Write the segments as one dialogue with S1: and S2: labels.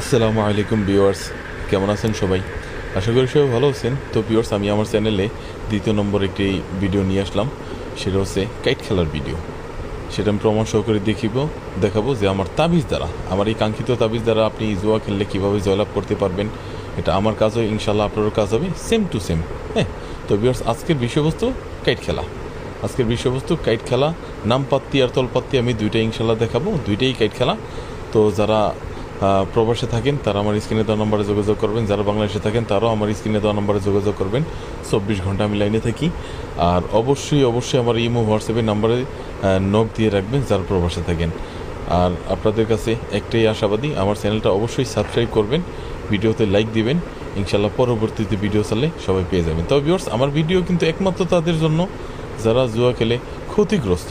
S1: আসসালামু আলাইকুম ভিউয়ার্স, কেমন আছেন সবাই? আশা করি সবাই ভালো আছেন। তো ভিউয়ার্স, আমি আমার চ্যানেলে দ্বিতীয় নম্বর একটি ভিডিও নিয়ে আসলাম। সেটা হচ্ছে কাইট খেলার ভিডিও। সেটা আমি প্রমাণ সহকারে দেখিব, দেখাবো যে আমার তাবিজ দ্বারা, আমার এই কাঙ্ক্ষিত তাবিজ দ্বারা আপনি জুয়া খেললে কীভাবে জয়লাভ করতে পারবেন, এটা আমার কাজ হয় ইনশাল্লাহ আপনারও কাজ হবে সেম টু সেম হ্যাঁ? তো ভিউয়ার্স, আজকের বিষয়বস্তু কাইট খেলা। আজকের বিষয়বস্তু কাইট খেলা, নামপাত্তি আর তলপাত্তি আমি দুইটাই ইনশাল্লাহ দেখাবো, দুইটাই কাইট খেলা। তো যারা প্রবাসে থাকেন, তারা আমার স্ক্রিনে দেওয়া নম্বরে যোগাযোগ করবেন। যারা বাংলাদেশে থাকেন, তারাও আমার স্ক্রিনে দেওয়া নম্বরে যোগাযোগ করবেন। চব্বিশ ঘণ্টা আমি লাইনে থাকি। আর অবশ্যই অবশ্যই আমার ইমো হোয়াটসঅ্যাপের নাম্বারে নখ দিয়ে রাখবেন যারা প্রবাসে থাকেন। আর আপনাদের কাছে একটাই আশাবাদী, আমার চ্যানেলটা অবশ্যই সাবস্ক্রাইব করবেন, ভিডিওতে লাইক দিবেন। ইনশাল্লাহ পরবর্তীতে ভিডিও চালে সবাই পেয়ে যাবেন। তবে ভিউয়ার্স আমার ভিডিও কিন্তু একমাত্র তাদের জন্য, যারা জুয়া খেলে ক্ষতিগ্রস্ত,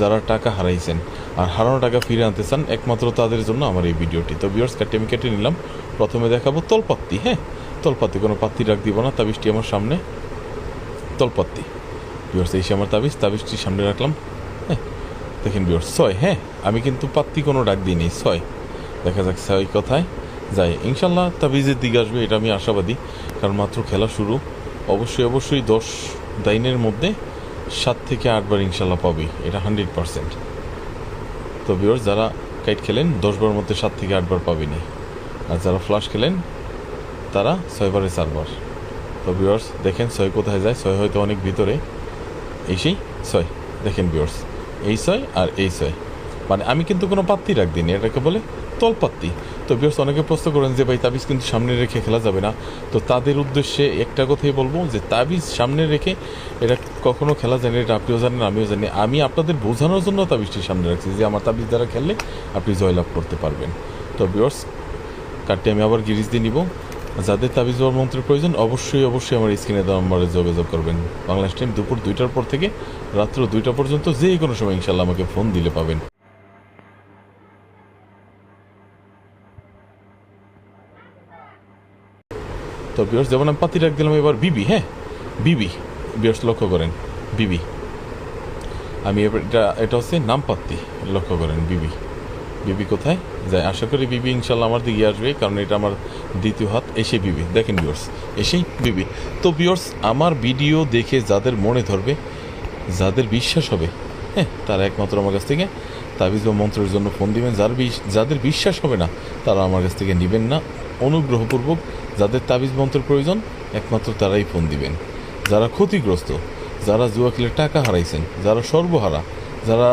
S1: যারা টাকা হারাইছেন। আর হারানো টাকা ফিরে আনতে চান একমাত্র তাদের জন্য আমার এই ভিডিওটি। তো ভিউয়ার্স কাটে, আমি কেটে নিলাম। প্রথমে দেখাবো তলপাত্তি হ্যাঁ? তলপাত্তি, কোনো পাত্তি রাখ দিব না। তাবিজটি আমার সামনে। তলপাত্তি। ভিউয়ার্স এই আমার তাবিজ, তাবিজটি সামনে রাখলাম হ্যাঁ? দেখেন ভিউয়ার্স ছয় হ্যাঁ? আমি কিন্তু পাত্তি কোনো ডাক দিই নেই, ছয়। দেখা যাক ছয় কথায় যাই ইনশাল্লাহ তাবিজের দিকে আসবে, এটা আমি আশাবাদী। কারণ মাত্র খেলা শুরু। অবশ্যই অবশ্যই দশ দাইনের মধ্যে সাত থেকে আটবার ইনশাল্লাহ পাবি এটা হান্ড্রেড পারসেন্ট তো ভিউয়ার্স যারা কাইট খেলেন, দশবার মধ্যে সাত থেকে আটবার পাবেনি আর যারা ফ্লাশ খেলেন, তারা ছয়বারে চারবার। তো ভিউয়ার্স দেখেন ছয় কোথায় যায়, ছয় হয়তো অনেক ভিতরে। এই সেই ছয়। দেখেন ভিউয়ার্স এই ছয় আর এই ছয়। মানে আমি কিন্তু কোনো পাত্তি রাখ দিইনি এটাকে বলে তলপাত্তি তো ভিউয়ার্স অনেকে প্রশ্ন করেন যে, ভাই, তাবিজ কিন্তু সামনে রেখে খেলা যাবে না। তো তাদের উদ্দেশ্যে একটা কথাই বলব যে, তাবিজ সামনে রেখে এটা কখনো খেলা জানি এটা আপনিও জানেন, আমিও জানি। আমি আপনাদের বোঝানোর জন্য তাবিজটি সামনে রাখছি যে, আমার তাবিজ দ্বারা খেললে আপনি জয়লাভ করতে পারবেন। তো ভিউয়ার্স কার্ডটি আমি আবার গিরিজ দিয়ে নিব। যাদের তাবিজ দেওয়ার মন্ত্রের প্রয়োজন, অবশ্যই অবশ্যই আমার স্ক্রিনে দেওয়া নম্বরে যোগাযোগ করবেন। বাংলাদেশ টাইম দুপুর দুইটার পর থেকে রাত্র দুইটা পর্যন্ত যে কোনো সময় ইনশাল্লাহ আমাকে ফোন দিলে পাবেন। তো বিয়ার্স যেমন আমি পাতি রাখ দিলাম এবার বিবি হ্যাঁ? বিবি বিয়ার্স লক্ষ্য করেন, বিবি। আমি এবার এটা এটা হচ্ছে নামপাত্তি লক্ষ্য করেন, বিবি। বিবি কোথায়? যায় আশা করি বিবি ইনশাল্লাহ আমার দিকে আসবে, কারণ এটা আমার দ্বিতীয় হাত, এসে বিবি। দেখেন বিয়র্স এসেই বিবি। তো বিয়র্স আমার ভিডিও দেখে যাদের মনে ধরবে, যাদের বিশ্বাস হবে হ্যাঁ তারা একমাত্র আমার কাছ থেকে তাবিজ বা মন্ত্রের জন্য ফোন দিবেন। যার বিশ- যাদের বিশ্বাস হবে না, তারা আমার কাছ থেকে নেবেন না। অনুগ্রহপূর্বক যাদের তাবিজ মন্ত্রের প্রয়োজন, একমাত্র তারাই ফোন দিবেন। যারা ক্ষতিগ্রস্ত, যারা জুয়া খেলে টাকা হারাইছেন, যারা সর্বহারা, যারা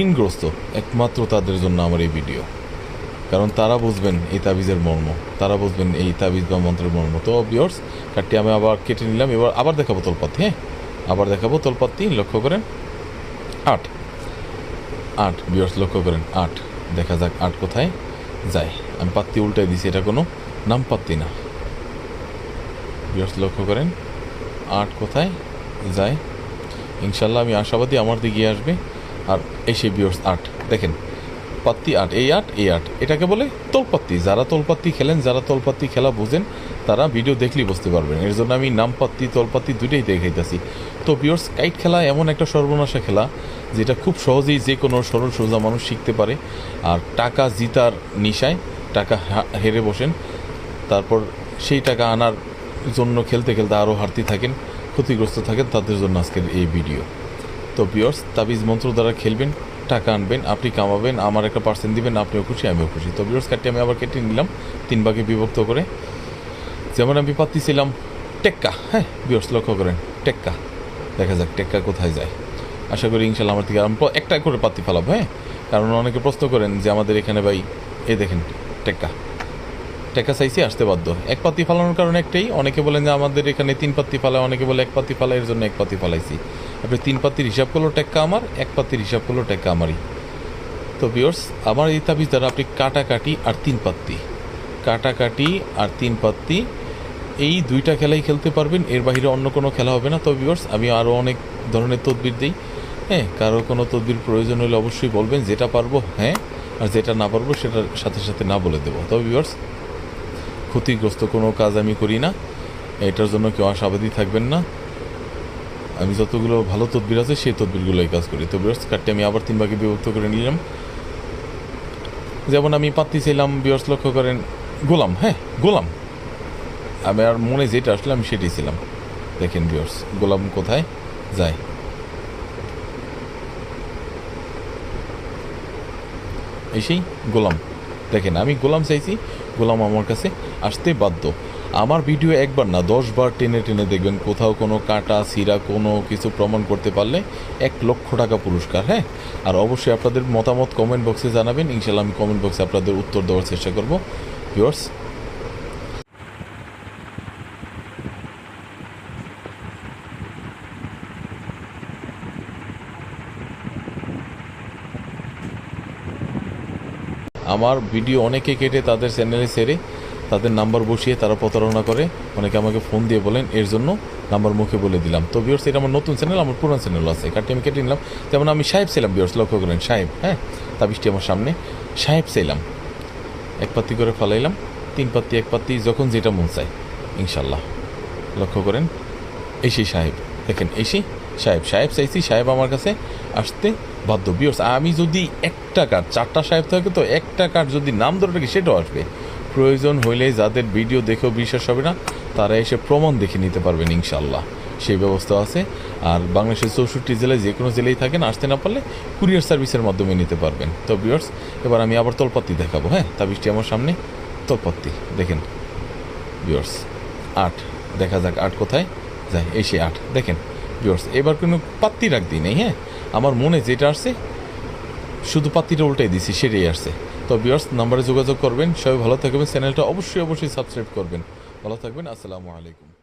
S1: ঋণগ্রস্ত, একমাত্র তাদের জন্য আমার এই ভিডিও। কারণ তারা বুঝবেন এই তাবিজের মর্ম, তারা বুঝবেন এই তাবিজ বা মন্ত্রের মর্ম। তো বিয়র্স কার্ডটি আমি আবার কেটে নিলাম, এবার আবার দেখাবো তলপাতি হ্যাঁ? আবার দেখাবো তোলপাত্তি লক্ষ্য করেন, আট। আট বিয়র্স লক্ষ্য করেন, আট। দেখা যাক আট কোথায় যায়। আমি পাত্তি উল্টাই দিছি, এটা কোনো নাম পাত্তি না বিয়র্স লক্ষ্য করেন, আট কোথায়? যায়। ইনশাল্লাহ আমি আশাবাদী আমার দিকে আসবে। আর এসে বিয়র্স আট। দেখেন, পাত্তি আট, এই আট এই আট। এটাকে বলে তোলপাত্তি। যারা তোলপাত্তি খেলেন, যারা তোলপাত্তি খেলা বুঝেন, তারা ভিডিও দেখলেই বুঝতে পারবেন। এর জন্য আমি নামপাত্তি তোলপাত্তি দুইটাই দেখাইতেছি। তো বিয়র্স, কাইট খেলা এমন একটা সর্বনাশা খেলা, যেটা খুব সহজেই যে কোনো সরল সোজা মানুষ শিখতে পারে। আর টাকা জিতার নিশায় টাকা হেরে বসেন। তারপর সেই টাকা আনার জন্য খেলতে খেলতে আরও হারতে থাকেন, ক্ষতিগ্রস্ত থাকেন তাদের জন্য আজকের এই ভিডিও। তো বিয়র্স তাবিজ মন্ত্র দ্বারা খেলবেন, টাকা আনবেন, আপনি কামাবেন, আমার একটা পার্সেন্ট দিবেন, আপনিও খুশি, আমিও খুশি। তো বিয়র্স কার্ডটি আমি আবার কেটে নিলাম, তিন ভাগে বিভক্ত করে। যেমন আমি পাচ্ছিলাম টেক্কা হ্যাঁ বিয়র্স লক্ষ্য করেন, টেক্কা। দেখা যাক টেক্কা কোথায় যায়। আশা করি ইনশাল্লাহ আমার থেকে আমি একটা করে পাত্তি ফেলাবো হ্যাঁ? কারণ অনেকে প্রশ্ন করেন যে আমাদের এখানে ভাই এ দেখেন, টেক্কা। টেকা চাইছি, আসতে বাধ্য। এক পাতি ফালানোর কারণ একটাই, অনেকে বলেন যে আমাদের এখানে তিন পাত্তি ফালায় অনেকে বলে এক পাতি ফালায় এর জন্য এক পাতি ফালাইছি। আপনি তিন পাত্তির হিসাব করল টেক্কা আমার, এক পাত্তির হিসাব করল টেক্কা আমারই। তো বিয়র্স আমার এই তাবিজ দ্বারা আপনি কাটাকাটি আর তিন পাত্তি। কাটাকাটি আর তিন পাত্তি, এই দুইটা খেলাই খেলতে পারবেন, এর বাইরে অন্য কোনো খেলা হবে না। তো বিয়র্স আমি আরও অনেক ধরনের তদবির দিই। হ্যাঁ কারও কোনো তদবির প্রয়োজন হলে অবশ্যই বলবেন, যেটা পারব হ্যাঁ আর যেটা না পারব, সেটার সাথে সাথে না বলে দেবো। তবে বিয়র্স ক্ষতিগ্রস্ত কোনো কাজ আমি করি না। এটার জন্য কেউ আশাবাদী থাকবেন না। আমি যতগুলো ভালো তদবির আছে, সেই তদবিরগুলোই কাজ করি। তো বিরাজ কার্ডটি আমি আবার তিন ভাগে বিভক্ত করে নিলাম। যেমন আমি পাত্তি ছিলাম বিয়র্স লক্ষ্য করেন, গোলাম হ্যাঁ গোলাম। আমি আর মনে যেটা আসলে আমি সেটাই ছিলাম দেখেন বিয়র্স গোলাম কোথায়? যায়। এসেই গোলাম। দেখেন, আমি গোলাম চাইছি গোলাম আমার কাছে আসতে বাধ্য। আমার ভিডিও একবার না দশ বার টেনে টেনে দেখবেন কোথাও কোনো কাটা, সিরা, কোনো কিছু প্রমাণ করতে পারলে এক লক্ষ টাকা পুরস্কার হ্যাঁ? আর অবশ্যই আপনাদের মতামত কমেন্ট বক্সে জানাবেন। ইনশাল্লাহ আমি কমেন্ট বক্সে আপনাদের উত্তর দেওয়ার চেষ্টা করব। ভিউয়ার্স আমার ভিডিও অনেকে কেটে তাদের চ্যানেলে ছেড়ে তাদের নাম্বার বসিয়ে তারা প্রতারণা করে। অনেকে আমাকে ফোন দিয়ে বলেন, এর জন্য নাম্বার মুখে বলে দিলাম। তো বিয়র্স এটা আমার নতুন চ্যানেল, আমার পুরান চ্যানেল আছে। কাটি আমি কেটে নিলাম। যেমন আমি সাহেব ছিলাম বিয়র্স লক্ষ্য করেন, সাহেব হ্যাঁ? তাবিশটি আমার সামনে। সাহেব চাইলাম এক পাত্তি করে ফেলাইলাম, তিন পাত্তি এক পাত্তি যখন যেটা মন চায় ইনশাল্লাহ লক্ষ্য করেন, এসি সাহেব। দেখেন, এসি সাহেব সাহেব চাইছি, সাহেব আমার কাছে আসতে বাধ্য। বিয়র্স আমি যদি একটা কার্ড চারটা সাহেব থাকে তো, একটা কার্ড যদি নাম ধরে রাখি, সেটাও আসবে। প্রয়োজন হইলে যাদের ভিডিও দেখেও বিশ্বাস হবে না, তারা এসে প্রমাণ দেখে নিতে পারবেন ইনশাল্লাহ সেই ব্যবস্থা আছে। আর বাংলাদেশের চৌষট্টি জেলায় যে কোনো জেলায় থাকেন, আসতে না পারলে কুরিয়ার সার্ভিসের মাধ্যমে নিতে পারবেন। তো বিয়ার্স এবার আমি আবার তলপাত্তি দেখাবো হ্যাঁ? তাবিজটি আমার সামনে, তলপাত্তি, দেখেন। বিয়ার্স আট, দেখা যাক আট কোথায় যায়। এই সে আট, দেখেন। বিয়ার্স এবার কোনো পাত্তি রাখ দিই নেই হ্যাঁ? আমার মনে যেটা আসছে শুধু পাতিটা উল্টাই দিছি, সেটাই আসছে। তো বিয়ার্স নাম্বারে যোগাযোগ করবেন। সবাই ভালো থাকবেন। চ্যানেলটা অবশ্যই অবশ্যই সাবস্ক্রাইব করবেন। ভালো থাকবেন। আসসালামু আলাইকুম।